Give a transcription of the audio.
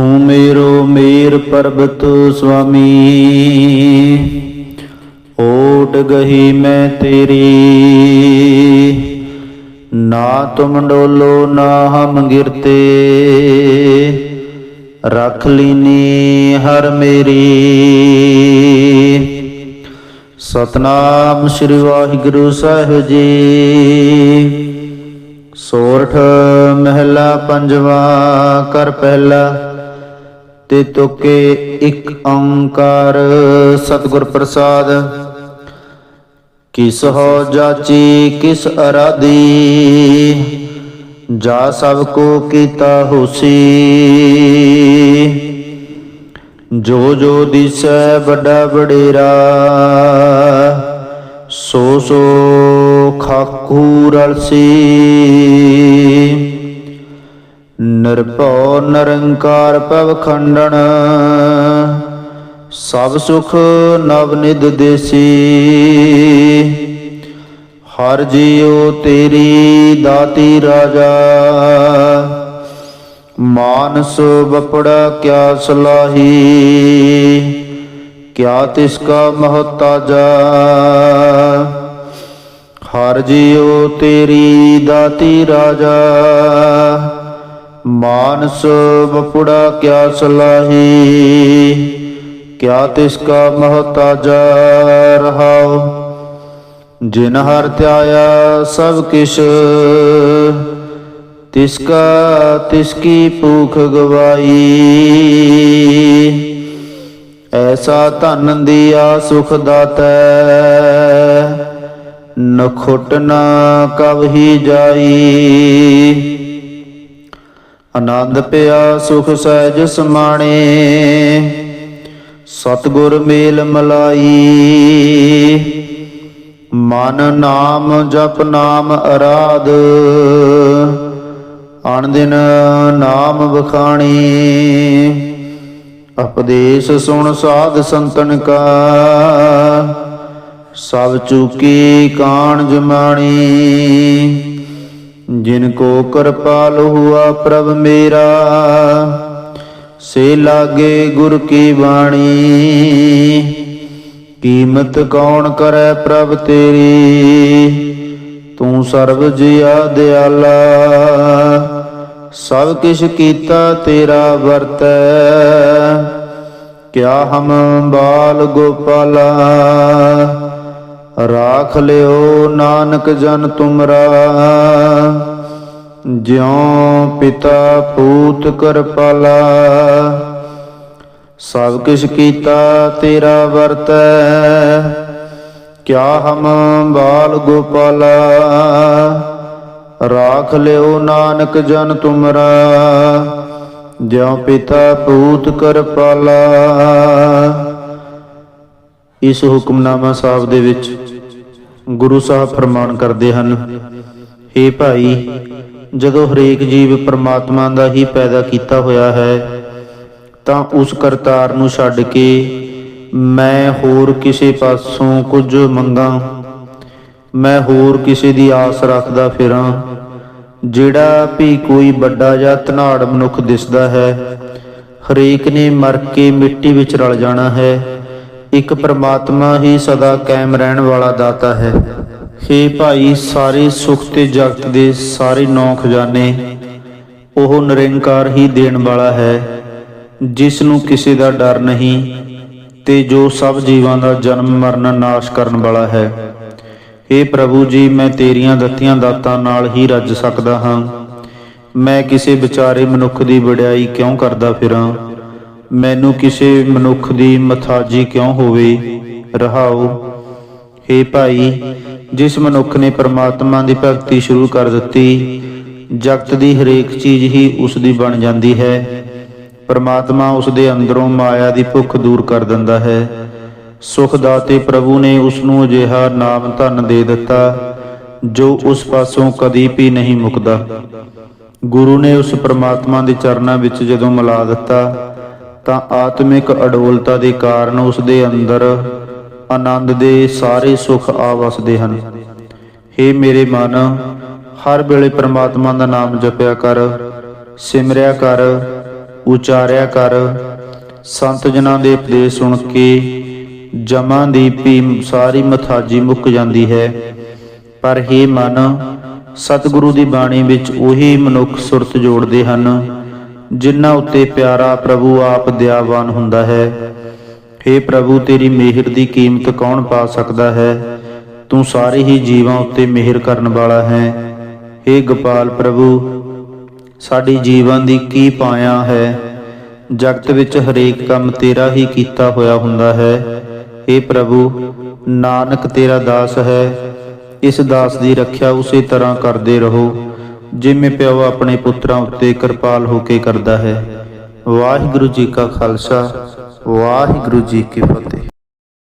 ਤੂੰ ਮੇਰੋ ਮੇਰ ਪਰਬਤ ਸੁਆਮੀ। ਓਟ ਗਹੀ ਮੈਂ ਤੇਰੀ। ਨਾ ਤੁਮ ਡੋਲੋ, ਨਾ ਹਮ ਗਿਰਤੇ। ਰਖ ਲੀਨੀ ਹਰ ਮੇਰੀ। ਸਤਨਾਮ ਸ੍ਰੀ ਵਾਹਿਗੁਰੂ ਸਾਹਿਬ ਜੀ। ਸੋਰਠ ਮਹਿਲਾ ਪੰਜਵਾ ਕਰ ਪਹਿਲਾ। ਤੇ ਤੁਕੇ ਇੱਕ ਓੰਕਾਰ ਸਤਿਗੁਰ ਪ੍ਰਸਾਦ। ਕਿਸ ਹੋ ਜਾਚੀ, ਕਿਸ ਅਰਾਦੀ ਜਾ ਸਭ ਕੋ ਕੀਤਾ ਹੋਸੀ। ਜੋ ਜੋ ਦਿਸੈ ਵੱਡਾ ਵਡੇਰਾ, ਸੋ ਸੋ ਖਾਕੂ ਰਲਸੀ। ਨਿਰਭਉ ਨਿਰੰਕਾਰ ਭਵ ਖੰਡਨ, ਸਭ ਸੁਖ ਨਵ ਨਿਧ ਦੇਸੀ। ਹਰ ਜੀਉ ਤੇਰੀ ਦਾਤੀ ਰਾਜਾ, ਮਾਨਸ ਬਪੜਾ ਕਿਆ ਸਲਾਹੀ, ਕਿਆ ਤਿਸ ਕਾ ਮਹਤਾਜਾ ਹਰ ਜੀਉ ਤੇਰੀ ਦਾਤੀ ਰਾਜਾ ਮਾਨਸ ਬਪੜਾ ਕਿਆ ਸਲਾਹੀ, ਕਿਆ ਤਿਸ ਕਾ ਮਹਤਾਜਾ ਰਹਾਉ? ਜਿਨ ਹਰ ਧਿਆਇਆ ਸਭ ਕਿਛ, ਤਿਸ ਕਾ ਤਿਸ ਕੀ ਭੂਖ ਗਵਾਈ। ਐਸਾ ਧਨ ਦੀਆ ਸੁਖ ਦਾਤੈ, ਨਖੁੱਟ ਨਾ ਕਬ ਹੀ ਜਾਈ। ਆਨੰਦ ਪਿਆ ਸੁਖ ਸਹਿਜ ਸਮਾਣੇ। ਸਤਗੁਰ ਮੇਲ ਮਲਾਈ। ਮਨ ਨਾਮ ਜਪ ਨਾਮ ਅਰਾਧ। ਅਣ ਦਿਨ ਨਾਮ ਬਖਾਣੀ ਉਪਦੇਸ਼ ਸੁਣ ਸਾਧ ਸੰਤਨ ਕਾ। ਸਭ ਚੁਕੀ ਕਾਣ ਜਮਾਣੀ। ਜਿਨ ਕੋ ਕਿਰਪਾਲ ਹੁਆ ਪ੍ਰਭ ਮੇਰਾ, ਸੇ ਲਾਗੇ ਗੁਰ ਕੀ ਬਾਣੀ। ਕੀਮਤ ਕੌਣ ਕਰੈ ਪ੍ਰਭ ਤੇਰੀ, ਤੂੰ ਸਰਬ ਜਿਆ ਦਿਆਲਾ। ਸਭ ਕਿਛ ਕੀਤਾ ਤੇਰਾ ਵਰਤੈ, ਕਿਆ ਹਮ ਬਾਲ ਗੋਪਾਲਾ। ਰਾਖ ਲਿਓ ਨਾਨਕ ਜਨ ਤੁਮਰਾ। ਜਿਉ ਪਿਤਾ ਪੂਤ ਕਰਪਾਲਾ ਸਭ ਕਿਛ ਕੀਤਾ ਤੇਰਾ ਵਰਤੈ, ਕਿਆ ਹਮ ਬਾਲ ਗੋਪਾਲਾ, ਰਾਖ ਲਿਓ ਨਾਨਕ ਜਨ ਤੁਮਰਾ, ਜਿਉ ਪਿਤਾ ਪੂਤ ਕਰਪਾਲਾ ਇਸ ਹੁਕਮਨਾਮਾ ਸਾਹਿਬ ਦੇ ਵਿੱਚ ਗੁਰੂ ਸਾਹਿਬ ਫਰਮਾਨ ਕਰਦੇ ਹਨ हे ਭਾਈ ਜਦੋਂ ਹਰੇਕ ਜੀਵ ਪ੍ਰਮਾਤਮਾ ਦਾ ਹੀ ਪੈਦਾ ਕੀਤਾ ਹੋਇਆ ਹੈ, ਤਾਂ ਉਸ ਕਰਤਾਰ ਨੂੰ ਛੱਡ ਕੇ ਮੈਂ ਹੋਰ ਕਿਸੇ ਪਾਸੋਂ ਕੁਝ ਮੰਗਾ, ਮੈਂ ਹੋਰ ਕਿਸੇ ਦੀ ਆਸ ਰੱਖਦਾ ਫਿਰਾਂ, ਜਿਹੜਾ ਵੀ ਕੋਈ ਵੱਡਾ ਜਾਂ ਧਨਾੜ ਮਨੁੱਖ ਦਿਸਦਾ ਹੈ, ਹਰੇਕ ਨੇ ਮਰ ਕੇ ਮਿੱਟੀ ਵਿੱਚ ਰਲ ਜਾਣਾ ਹੈ, ਇੱਕ ਪਰਮਾਤਮਾ ਹੀ ਸਦਾ ਕਾਇਮ ਰਹਿਣ ਵਾਲਾ ਦਾਤਾ ਹੈ। ਹੇ ਭਾਈ, ਸਾਰੇ ਸੁਖ ਤੇ ਜਗਤ ਦੇ ਸਾਰੇ ਨੌ ਖਜ਼ਾਨੇ, ਉਹ ਨਿਰੰਕਾਰ ਹੀ ਦੇਣ ਵਾਲਾ ਹੈ, ਜਿਸ ਨੂੰ ਕਿਸੇ ਦਾ ਡਰ ਨਹੀਂ ਤੇ ਜੋ ਸਭ ਜੀਵਾਂ ਦਾ ਜਨਮ ਮਰਨ ਨਾਸ਼ ਕਰਨ ਵਾਲਾ ਹੈ। ਏ ਪ੍ਰਭੂ ਜੀ, ਮੈਂ ਤੇਰੀਆਂ ਦਿੱਤੀਆਂ ਦਾਤਾਂ ਨਾਲ ਹੀ ਰੱਜ ਸਕਦਾ ਹਾਂ। ਮੈਂ ਕਿਸੇ ਵਿਚਾਰੇ ਮਨੁੱਖ ਦੀ ਵਡਿਆਈ ਕਿਉਂ ਕਰਦਾ ਫਿਰਾਂ? ਮੈਨੂੰ ਕਿਸੇ ਮਨੁੱਖ ਦੀ ਮਥਾਜੀ ਕਿਉਂ ਹੋਵੇ? ਰਹਾਉ ਏ ਭਾਈ ਜਿਸ ਮਨੁੱਖ ਨੇ ਪਰਮਾਤਮਾ ਦੀ ਭਗਤੀ ਸ਼ੁਰੂ ਕਰ ਦਿੱਤੀ, ਜਗਤ ਦੀ ਹਰੇਕ ਚੀਜ਼ ਹੀ ਉਸ ਦੀ ਬਣ ਜਾਂਦੀ ਹੈ। ਪਰਮਾਤਮਾ ਉਸ ਦੇ ਅੰਦਰੋਂ ਮਾਇਆ ਦੀ ਭੁੱਖ ਦੂਰ ਕਰ ਦਿੰਦਾ ਹੈ। ਸੁਖ ਦਾਤੇ ਪ੍ਰਭੂ ਨੇ ਉਸ ਨੂੰ ਅਜਿਹਾ ਨਾਮ ਧਨ ਦੇ ਦਿੱਤਾ, ਜੋ ਉਸ ਪਾਸੋਂ ਕਦੀ ਵੀ ਨਹੀਂ ਮੁੱਕਦਾ। ਗੁਰੂ ਨੇ ਉਸ ਪਰਮਾਤਮਾ ਦੇ ਚਰਨਾਂ ਵਿੱਚ ਜਦੋਂ ਮਿਲਾ ਦਿੱਤਾ, ਤਾਂ ਆਤਮਿਕ ਅਡੋਲਤਾ ਦੇ ਕਾਰਨ ਉਸ ਦੇ ਅੰਦਰ ਆਨੰਦ ਦੇ ਸਾਰੇ ਸੁਖ ਆ ਵਸਦੇ ਹਨ। हे ਮੇਰੇ ਮਨ, ਹਰ ਵੇਲੇ ਪ੍ਰਮਾਤਮਾ ਦਾ ਨਾਮ ਜਪਿਆ ਕਰ, ਸਿਮਰਿਆ ਕਰ, ਉਚਾਰਿਆ ਕਰ। ਸੰਤ ਜਨਾਂ ਦੇ ਉਪਦੇਸ਼ ਸੁਣ ਕੇ ਜਮਾਂ ਦੀ ਭੀ ਸਾਰੀ ਮਥਾਜੀ ਮੁੱਕ ਜਾਂਦੀ ਹੈ। ਪਰ हे ਮਨ, ਸਤਿਗੁਰੂ ਦੀ ਬਾਣੀ ਵਿੱਚ ਉਹੀ ਮਨੁੱਖ ਸੁਰਤ ਜੋੜਦੇ ਹਨ, ਜਿਨ੍ਹਾਂ ਉੱਤੇ ਪਿਆਰਾ ਪ੍ਰਭੂ ਆਪ ਦਿਆਵਾਨ ਹੁੰਦਾ ਹੈ। हे ਪ੍ਰਭੂ ਤੇਰੀ ਮਿਹਰ ਦੀ ਕੀਮਤ ਕੌਣ ਪਾ ਸਕਦਾ ਹੈ ਤੂੰ ਸਾਰੇ ਹੀ ਜੀਵਾਂ ਉੱਤੇ ਮਿਹਰ ਕਰਨ ਵਾਲਾ ਹੈ हे ਗੋਪਾਲ ਪ੍ਰਭੂ ਸਾਡੀ ਜੀਵਨ ਦੀ ਕੀ ਪਾਇਆ ਹੈ ਜਗਤ ਵਿੱਚ ਹਰੇਕ ਕੰਮ ਤੇਰਾ ਹੀ ਕੀਤਾ ਹੋਇਆ ਹੁੰਦਾ ਹੈ हे ਪ੍ਰਭੂ ਨਾਨਕ ਤੇਰਾ ਦਾਸ ਹੈ ਇਸ ਦਾਸ ਦੀ ਰੱਖਿਆ ਉਸੇ ਤਰ੍ਹਾਂ ਕਰਦੇ ਰਹੋ ਜਿਵੇਂ ਪਿਓ ਆਪਣੇ ਪੁੱਤਰਾਂ ਉੱਤੇ ਕਿਰਪਾਲ ਹੋ ਕੇ ਕਰਦਾ ਹੈ ਵਾਹਿਗੁਰੂ ਜੀ ਕਾ ਖਾਲਸਾ ਵਾਹਿਗੁਰੂ ਜੀ ਕੀ ਫਤਿਹ।